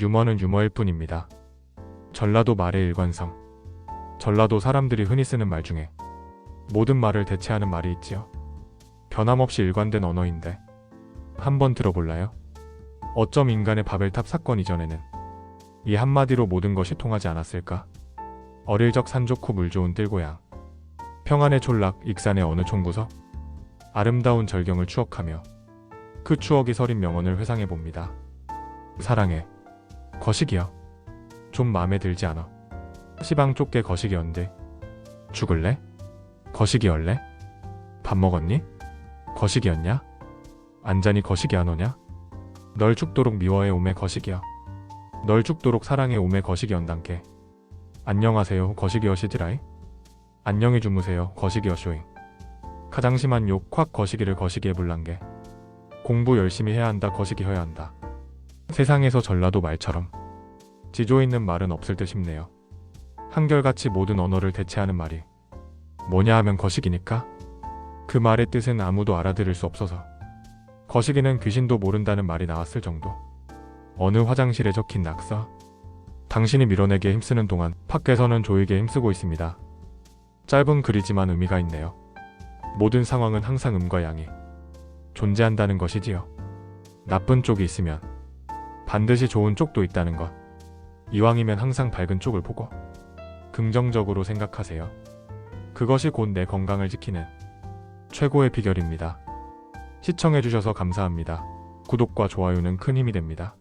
유머는 유머일 뿐입니다. 전라도 말의 일관성. 전라도 사람들이 흔히 쓰는 말 중에 모든 말을 대체하는 말이 있지요. 변함없이 일관된 언어인데 한번 들어볼라요? 어쩜 인간의 바벨탑 사건 이전에는 이 한마디로 모든 것이 통하지 않았을까? 어릴 적 산 좋고 물 좋은 뜰고양 평안의 촌락 익산의 어느 총구석 아름다운 절경을 추억하며 그 추억이 서린 명언을 회상해 봅니다. 사랑해 거시기야 좀 마음에 들지 않아 시방 거시기 언제 죽을래? 할래? 밥 먹었니? 거시기였냐? 안자니 거시기 안 오냐? 널 죽도록 미워해 오매 거시기야. 널 죽도록 사랑해 오매 거시기 연단께. 안녕하세요 거시기 어시지라이. 안녕히 주무세요 거시기 어쇼잉. 가장 심한 욕 콱 거시기를 거시기에 불난게. 공부 열심히 해야 한다 거시기 해야 한다. 세상에서 전라도 말처럼 지조 있는 말은 없을 듯 싶네요. 한결같이 모든 언어를 대체하는 말이 뭐냐 하면 거시기니까 그 말의 뜻은 아무도 알아들을 수 없어서 거시기는 귀신도 모른다는 말이 나왔을 정도. 어느 화장실에 적힌 낙서. 당신이 밀어내기에 힘쓰는 동안 밖에서는 조이게 힘쓰고 있습니다. 짧은 글이지만 의미가 있네요. 모든 상황은 항상 음과 양이 존재한다는 것이지요. 나쁜 쪽이 있으면 반드시 좋은 쪽도 있다는 것. 이왕이면 항상 밝은 쪽을 보고 긍정적으로 생각하세요. 그것이 곧 내 건강을 지키는 최고의 비결입니다. 시청해주셔서 감사합니다. 구독과 좋아요는 큰 힘이 됩니다.